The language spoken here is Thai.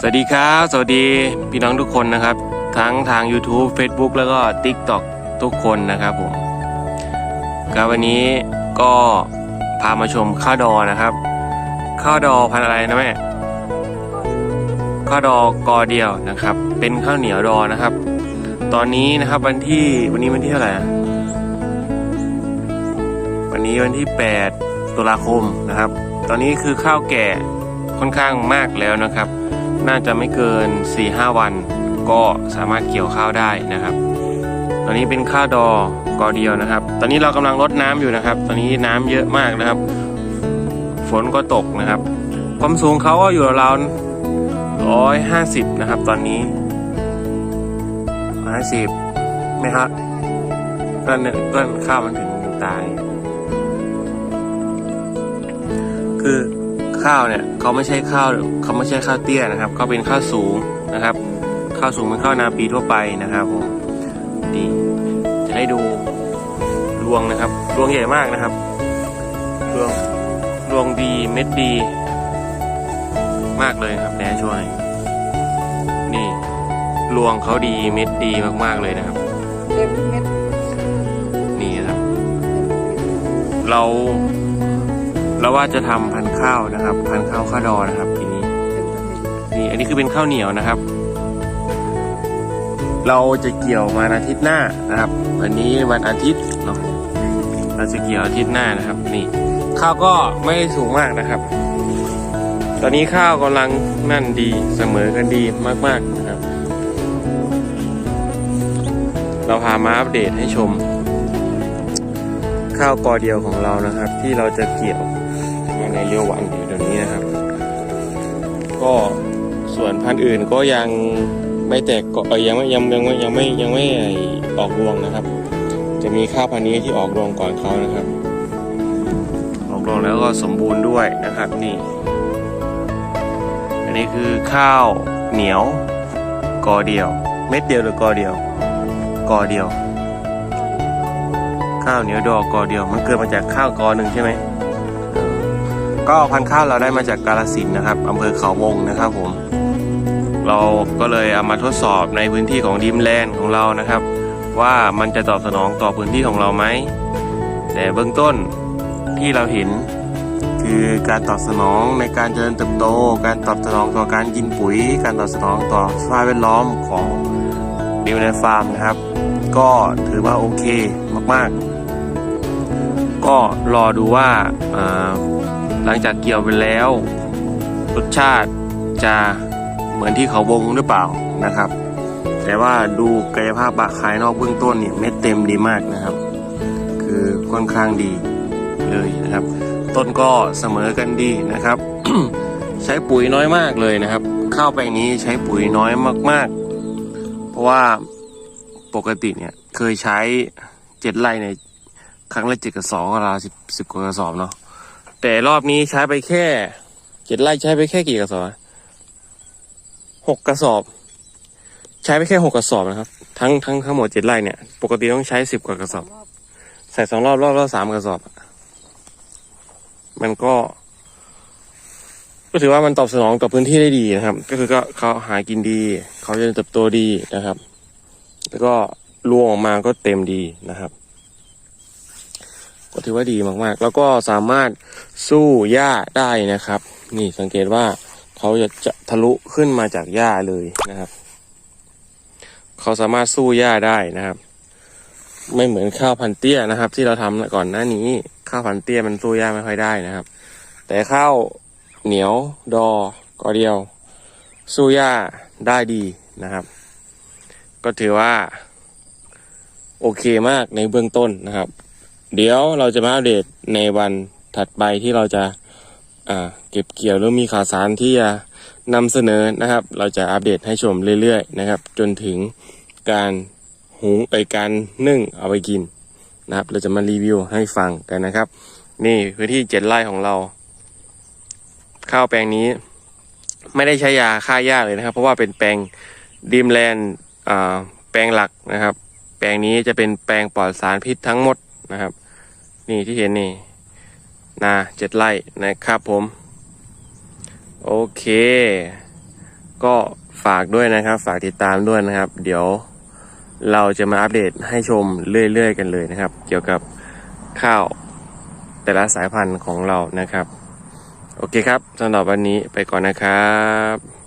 สวัสดีครับ สวัสดีพี่น้องทุกคนนะครับ ทั้งทาง YouTube Facebook แล้วก็ TikTok ทุกคนนะครับผมก็วันนี้ก็พามาชมข้าวดอนะครับ ข้าวดอพันอะไรนะแม่ข้าวดอกอเดียวนะครับ เป็นข้าวเหนียวดอนะครับ ตอนนี้นะครับวันที่วันนี้วันที่เท่าไหร่วันนี้วันที่ 8 ตุลาคมนะครับ ตอนนี้คือข้าวแก่ค่อนข้างมากแล้วนะครับ น่าจะไม่เกิน 4-5 วัน ก็สามารถเกี่ยวข้าวได้นะครับ ตอนนี้เป็นข้าวดอกอเดียวนะครับ ตอนนี้เรากำลังรดน้ำอยู่นะครับ ตอนนี้น้ำเยอะมากนะครับ ฝนก็ตกนะครับ ความสูงเขาก็อยู่ราวร้อยห้าสิบนะครับ ตอนนี้ร้อยห้าสิบไหมครับต้นเนี่ยต้นข้าวมันถึงตาย คือ ข้าวเนี่ยเขาไม่ใช่ข้าวเขาไม่ใช่ข้าวเตี้ยนะครับเขาเป็นข้าวสูงนะครับ ข้าวสูงเป็นข้าวนาปีทั่วไปนะครับผมดีจะให้ดูรวงนะครับรวงใหญ่มากนะครับรวงรวงดีเม็ดดี มากเลยครับแดนช่วย นี่รวงเขาดีเม็ดดีมากๆเลยนะครับเต็มเม็ดนี่นะครับเรา เราว่าจะทำพันข้าวนะครับ พันข้าวข้าวดอนะครับทีนี้นี่อันนี้คือเป็นข้าวเหนียวนะครับ เราจะเกี่ยวมาอาทิตย์หน้านะครับ วันนี้วันอาทิตย์เนาะเราจะเกี่ยวอาทิตย์หน้านะครับ นี่ ข้าวก็ไม่สูงมากนะครับ ตอนนี้ข้าวกำลังนั่นดีเสมอกันดีมากๆนะครับ เราพามาอัปเดตให้ชมข้าวกอเดียวของเรานะครับ ที่เราจะเกี่ยว ในเรียววันอยู่เดี๋ยวนี้นะครับ ก็ส่วนพันธุ์อื่นก็ยังไม่แตกก็ยยังไม่ยังยังไม่ยังไม่ยังไม่ออกรวงนะครับ จะมีข้าวพันธุ์นี้ที่ออกรวงก่อนเขานะครับ ออกรวงแล้วก็สมบูรณ์ด้วยนะครับนี่ อันนี้คือข้าวเหนียวกอเดียว เม็ดเดียวหรือกอเดียว กอเดียว ข้าวเหนียวดอกกอเดียว มันเกิดมาจากข้าวกอหนึ่งใช่ไหม ก็พันข้าวเราได้มาจากกาลสินนะครับอำเภอเขาวงนะครับผม เราก็เลยเอามาทดสอบในพื้นที่ของดิมแลนด์ของเรานะครับ ว่ามันจะตอบสนองต่อพื้นที่ของเราไหม แต่เบื้องต้นที่เราเห็นคือการตอบสนองในการเจริญเติบโต การตอบสนองต่อการกินปุ๋ย การตอบสนองต่อสภาพแวดล้อมของดิวในฟาร์มนะครับ ก็ถือว่าโอเคมากๆ ก็รอดูว่า หลังจากเกี่ยวไปแล้ว รสชาติจะเหมือนที่เขาวงหรือเปล่านะครับ แต่ว่าดูกายภาพบะขายนอกเบื้องต้นเนี่ยเม็ดเต็มดีมากนะครับ คือค่อนข้างดีเลยนะครับ ต้นก็เสมอกันดีนะครับ ใช้ปุ๋ยน้อยมากเลยนะครับ ข้าวแปลงนี้ใช้ปุ๋ยน้อยมากๆ เพราะว่าปกติเนี่ยเคยใช้เจ็ดไร่ในครั้งละเจ็ดกระสอบก็ราวสิบสิบกว่ากระสอบเนาะ แต่รอบนี้ใช้ไปแค่เจ็ดไร่ใช้ไปแค่กี่กระสอบหกกระสอบ ใช้ไปแค่หกกระสอบนะครับ ทั้งทั้งทั้งหมดเจ็ดไร่เนี่ย ปกติต้องใช้สิบกว่ากระสอบ ใส่สองรอบรอบรอบสามกระสอบ มันก็ ก็ถือว่ามันตอบสนองต่อพื้นที่ได้ดีนะครับ ก็คือก็เขาหากินดี เขาจะเติบโตดีนะครับ แล้วก็รวงออกมาก็เต็มดีนะครับ ก็ถือว่าดีมากๆ แล้วก็สามารถสู้หญ้าได้นะครับ นี่สังเกตว่าเขาจะจะทะลุขึ้นมาจากหญ้าเลยนะครับ เขาสามารถสู้หญ้าได้นะครับ ไม่เหมือนข้าวพันเตี้ยนะครับ ที่เราทำก่อนหน้านี้ข้าวพันเตี้ยมันสู้หญ้าไม่ค่อยได้นะครับ แต่ข้าวเหนียวดอกอเดียว สู้หญ้าได้ดีนะครับ ก็ถือว่า โอเคมากในเบื้องต้นนะครับ เดี๋ยวเราจะมาอัปเดตในวันถัดไปที่เราจะเก็บเกี่ยวหรือมีข่าวสารที่จะนำเสนอนะครับ เราจะอัปเดตให้ชมเรื่อยๆนะครับ จนถึงการหุงไปการนึ่งเอาไปกินนะครับ เราจะมารีวิวให้ฟังกันนะครับ นี่พื้นที่เจ็ดไร่ของเรา ข้าวแปลงนี้ ไม่ได้ใช้ยาฆ่าหญ้าเลยนะครับ เพราะว่าเป็นแปลงดีมแลนด์แปลงหลักนะครับ แปลงนี้จะเป็นแปลงปลอดสารพิษทั้งหมด นะครับ นี่ที่เห็นนี่นาเจ็ดไร่นะครับผม โอเค ก็ฝากด้วยนะครับ ฝากติดตามด้วยนะครับ เดี๋ยวเราจะมาอัปเดตให้ชมเรื่อยๆกันเลยนะครับ เกี่ยวกับข้าวแต่ละสายพันธุ์ของเรานะครับ โอเคครับสำหรับวันนี้ไปก่อนนะครับ